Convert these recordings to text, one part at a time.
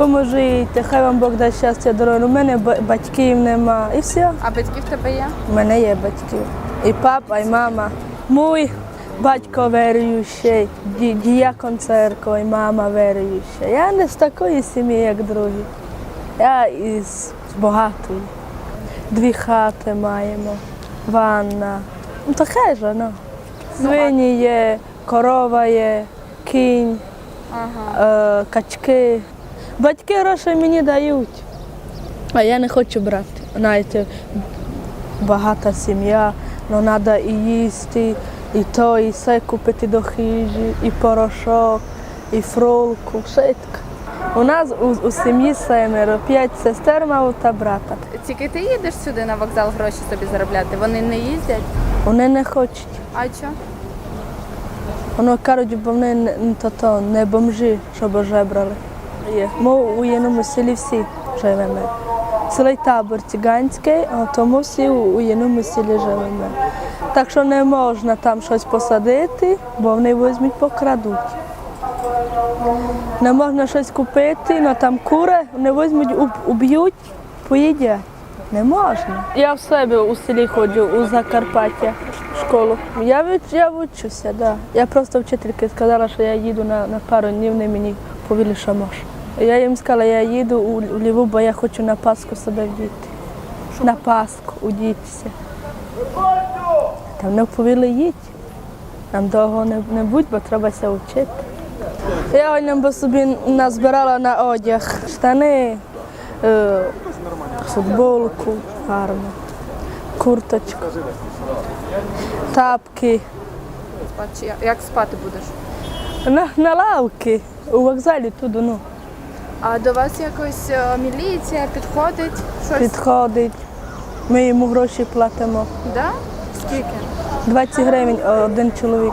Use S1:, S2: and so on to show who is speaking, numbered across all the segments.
S1: Поможіть, хай вам Бог дасть щастя, дороги. У мене батьків нема. І все.
S2: А батьки в тебе є?
S1: У мене є батьки. І папа, і мама. Мій батько віруючий, ді- діякон церкви, і мама віруюча. Я не з такої сім'ї, як другі. Я із багатої. Дві хати маємо, ванна. Ну, таке ж, ну. Свині є, корова є, кінь,
S2: Ага.
S1: е, качки. Батьки гроші мені дають, а я не хочу брати. Знаєте, багата сім'я, але треба і їсти, і то, і все купити до хижі, і порошок, і фролку, шитка. У нас у, у сім'ї семеро, п'ять сестер мав та брата.
S2: Тільки ти їдеш сюди на вокзал гроші собі заробляти. Вони не їздять.
S1: Вони не хочуть.
S2: А що?
S1: Воно кажуть, бо вони не, не, то, то, не бомжі, щоб жебрали. Є. Ми у єдному селі всі живемо. Цілий табор циганський, а тому всі у, у єдному селі живемо. Так що не можна там щось посадити, бо вони візьмуть покрадуть. Не можна щось купити, але там кури вони візьмуть, уб'ють, поїдять. Не можна. Я в себе у селі ходжу у Закарпаття в школу. Я, я вчуся, да. Я просто вчительки сказала, що я їду на, на пару днів, вони мені що можу. Я їм сказала, я їду у, Львів, бо я хочу на Пасху себе вдіти. На Пасху удітися. Там не повіли їдь. Нам довго не, не будь, бо треба ся вчити. Я одним би собі назбирала на одяг штани, е, футболку гарну, курточку, тапки.
S2: Як спати будеш?
S1: На, на лавки у вокзалі туди ну,
S2: А до вас якось е, міліція підходить? Щось?
S1: підходить. Ми йому гроші платимо.
S2: Да? Скільки?
S1: 20 гривень один чоловік.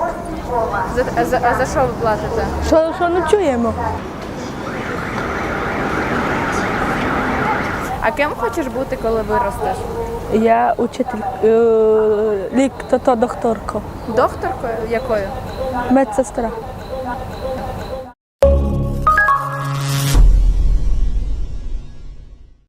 S2: За, а, за, а за що ви платите?
S1: Що, що ночуємо?
S2: А ким хочеш бути, коли виростеш?
S1: Я учитель, е, лік, то, то докторко,
S2: Докторкою? Якою?
S1: медсестра.